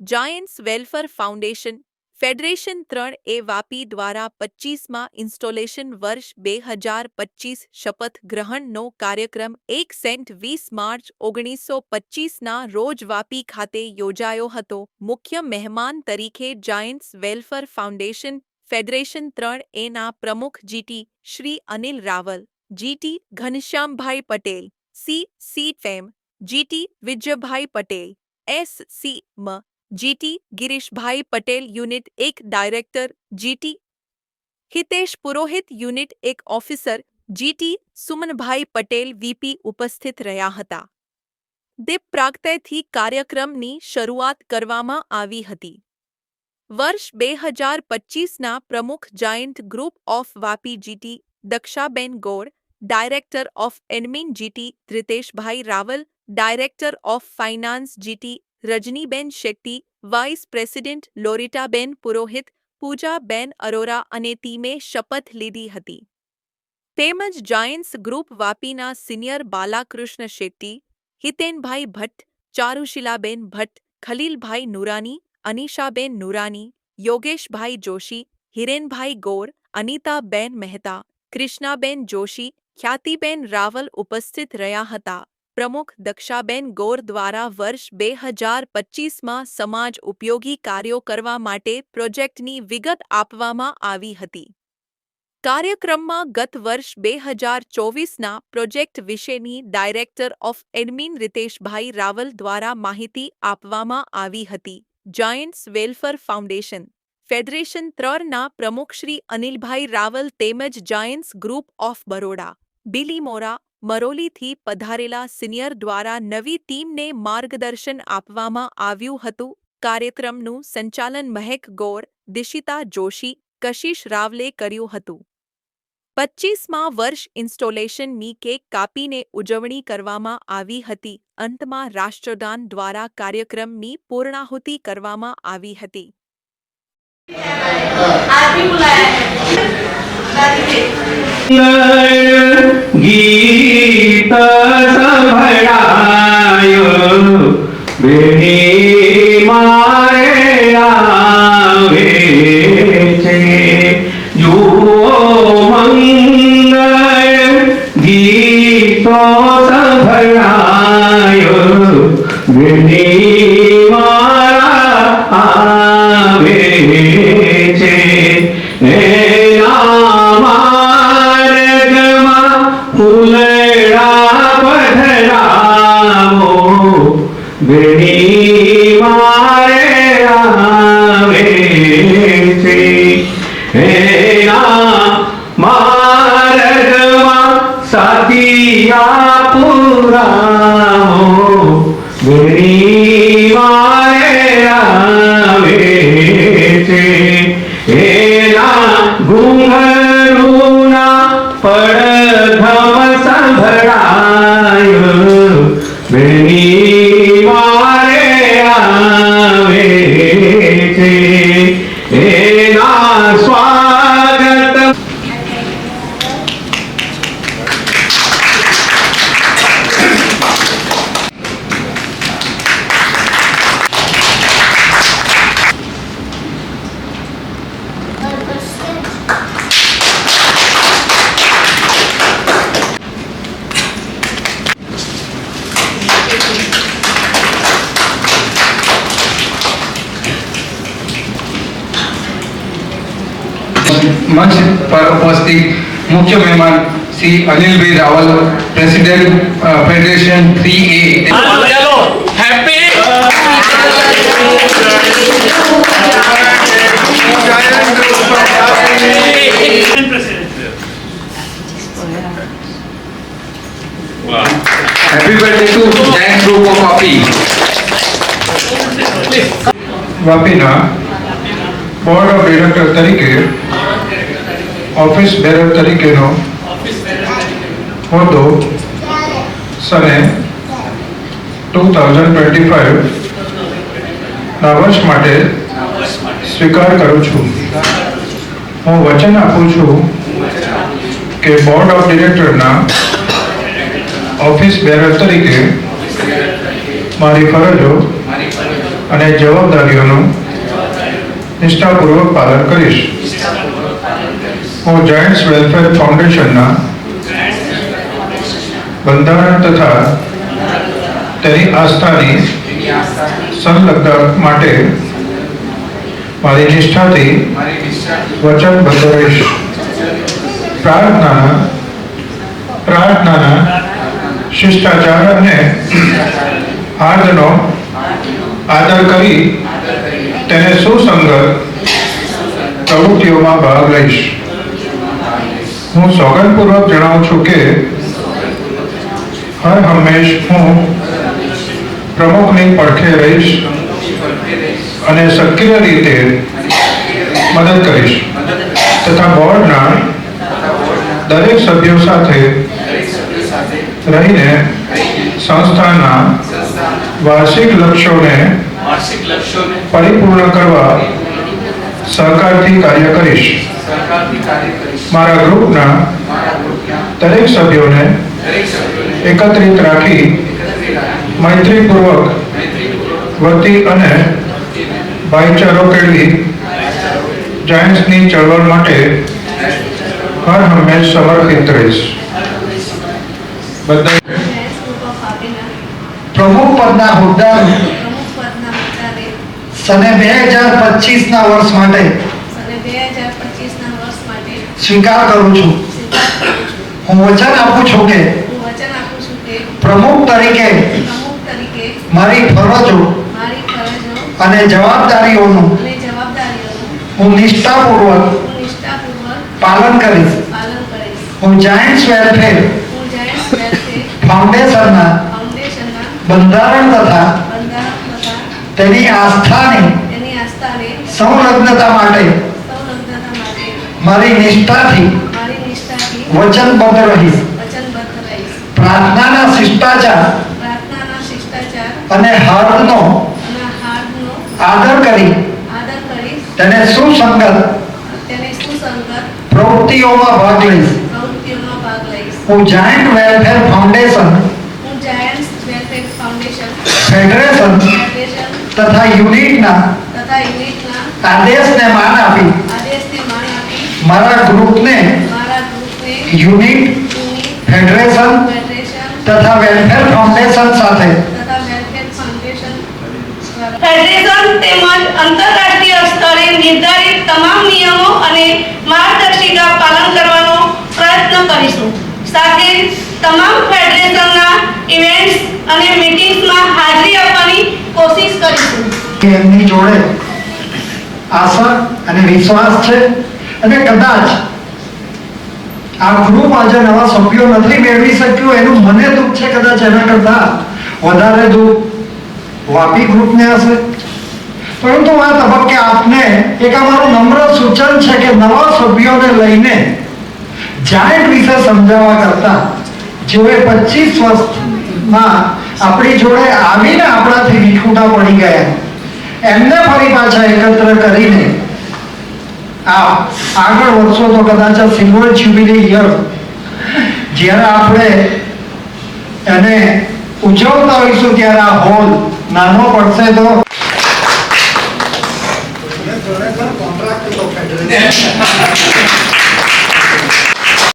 Giants welfare foundation federation ત્રણ એ વાપી દ્વારા પચીસમાં ઇન્સ્ટોલેશન વર્ષ બે હજાર પચીસ શપથ ગ્રહણનો કાર્યક્રમ એક સેન્ટ વીસ માર્ચ ઓગણીસો પચીસના રોજ વાપી ખાતે યોજાયો હતો. મુખ્ય મહેમાન તરીકે જાયન્ટ્સ વેલફેર ફાઉન્ડેશન ફેડરેશન ત્રણ એના પ્રમુખ GT Shri Anil Raval GT Ghanshyambhai Patel C C fame GT Vijaybhai Patel S C મ જીટી ગિરીશભાઈ પટેલ યુનિટ એક director GT Hitesh Purohit unit એક officer GT Sumanbhai Patel VP ઉપસ્થિત રહ્યા હતા દીપ પ્રાગટ્યથી કાર્યક્રમની શરૂઆત કરવામાં આવી હતી વર્ષ બે હજાર પચીસના પ્રમુખ Giant Group of Vapi GT Dakshaben Gol director of admin GT Dhruteshbhai Raval director of finance GT Rajniben Shetty, vice president Loritaben Purohit Poojaben Arora અને ટીમે શપથ લીધી હતી. તેમજ જાયન્ટ્સ ગ્રુપ વાપીના સિનિયર બાલાકૃષ્ણ શેટ્ટી, હિતેનભાઈ ભટ્ટ, ચારુશીલાબેન ભટ્ટ, ખલીલભાઈ નુરાની, અનિશાબેન નુરાની, યોગેશભાઈ જોશી, હિરેનભાઈ ગોર, અનિતાબેન મહેતા, કૃષ્ણાબેન જોશી, ખ્યાતિબેન રાવલ ઉપસ્થિત રહ્યા હતા. પ્રમુખ દક્ષાબેન ગોર દ્વારા વર્ષ બે હજાર પચીસમાં સમાજ ઉપયોગી કાર્યો કરવા માટે પ્રોજેક્ટની વિગત આપવામાં આવી હતી. કાર્યક્રમમાં ગત વર્ષ બે હજાર ચોવીસના પ્રોજેક્ટ વિશેની director of admin Riteshbhai Raval દ્વારા માહિતી આપવામાં આવી હતી. જાયન્ટ્સ વેલફેર ફાઉન્ડેશન ફેડરેશન ત્રણના પ્રમુખ શ્રી અનિલભાઈ રાવલ તેમજ giants group of Baroda, Bilimora મરોલીથી પધારેલા સિનિયર દ્વારા નવી ટીમને માર્ગદર્શન આપવામાં આવ્યું હતું. કાર્યક્રમનું સંચાલન મહેક ગોર, દિશિતા જોશી, કશિશ રાવલે કર્યું હતું. પચ્ચીસમાં વર્ષ ઇન્સ્ટોલેશનની કેક કાપીને ઉજવણી કરવામાં આવી હતી. અંતમાં રાષ્ટ્રદાન દ્વારા કાર્યક્રમની પૂર્ણાહુતિ કરવામાં આવી હતી. ગીત સંભળાયો બેની એના માર્ગમાં સાથિયા પુરાવો મંચ પર ઉપસ્થિત મુખ્ય મહેમાન Shri Anilbhai Raval president uh, federation three A happy birthday to giant group of Vapi વાપીના board of director તરીકે ઓફિસ બેરર તરીકેનો. હોદ્દો સને ટુ થાઉઝન્ડ ટ્વેન્ટી ફાઇવ ના વર્ષ માટે સ્વીકાર કરું છું. હું વચન આપું છું કે બોર્ડ ઓફ ડિરેક્ટરના ઓફિસ બેરર તરીકે મારી ફરજો અને જવાબદારીઓનું નિષ્ઠાપૂર્વક પાલન કરીશ. હું જાયન્ટ્સ વેલફેર ફાઉન્ડેશનના બંધારણ તથા તેની આસ્થાની સંલગ્ન માટે મારી નિષ્ઠાથી વચનબદ્ધ રહીશ પ્રાર્થનાના પ્રાર્થનાના શિષ્ટાચાર અને આજનો આદર કરી તેને સુસંગત પ્રવૃત્તિઓમાં ભાગ લઈશ. હું સોગંદપૂર્વક જણાવું છું કે હર હંમેશ હું પ્રમુખની પડખે રહીશ અને સક્રિય રીતે મદદ કરીશ. તથા બોર્ડના દરેક સભ્યો સાથે રહીને સંસ્થાના વાર્ષિક લક્ષ્યોને પરિપૂર્ણ કરવા સહકારથી કાર્ય કરીશ સરકારથી કાર્ય કરીશ. મારા ગ્રુપના મારા દરેક સભ્યોને એકત્રિત રાખી મૈત્રીપૂર્વક વતી અને ભાઈચારો કેળવી જાયન્ટ્સની ચળવળ માટે હર હંમેશ સમર્પિત રહીશ. બધા પ્રમુખ પદના હોદ્દાને સને બે હજાર પચીસના વર્ષ માટે સને બે હજાર પચીસના વર્ષ માટે સ્વીકાર કરું છું. હું વચન આપું છું કે પ્રમુખ તરીકે મારી ફરજો અને જવાબદારીઓનું હું નિષ્ઠાપૂર્વક પાલન કરીશ. હું જાયન્ટ્સ વેલફેર ફાઉન્ડેશનના બંધારણ તથા તેની આસ્થાને સંલગ્નતા માટે મારી નિષ્ઠાથી વચનબદ્ધ રહીશ. પ્રાર્થનાના શિષ્ટાચાર અને હાર્દનો આદર કરી તેને સુસંગત પ્રવૃત્તિઓમાં ભાગ લઈશ. હું જાયન્ટ વેલફેર ફાઉન્ડેશન ફેડરેશન તથા યુનિટના આદેશને માન આપી મારા ગ્રુપને યુનિટ ફેડરેશન તથા વેલફેર ફાઉન્ડેશન સાથે. ફેડરેશન તેમજ આંતરરાષ્ટ્રીય સ્તરે નિર્ધારિત તમામ નિયમો અને માર્ગદર્શિકા પાલન કરવાનો પ્રયત્ન કરીશું. સાથે તમામ ફેડરેશનના ઇવેન્ટ્સ અને મીટિંગ્સમાં હાજરી આપવાની કોશિશ કરીશું. કે એમની જોડે આશા અને વિશ્વાસ છે અને કદાચ આ ગ્રુપ આજે નવા સભ્યો નથી મેળવી શક્યું, એનું મને દુઃખ છે કદાચ એના કરતા વધારે દુઃખ વાપી ગ્રુપને હશે. પરંતુ આ તબક્કે આપને એક અમારું નમ્ર સૂચન છે કે નવા સભ્યોને લઈને જાહેર વિશે સમજાવવા કરતા જેઓએ પચીસ વર્ષમાં આપણી જોડે આવીને આપણાથી વિખૂટા પડી ગયા. એમને ફરી પાછા એકત્ર કરીને આ આગળ વર્ષો તો કદાચ સિલ્વર જ્યુબિલી યર. જ્યારે આપણે એને ઉજવતા હોઈશું ત્યારે આ હોલ નાનો પડશે તો. કોન્ટ્રાક્ટ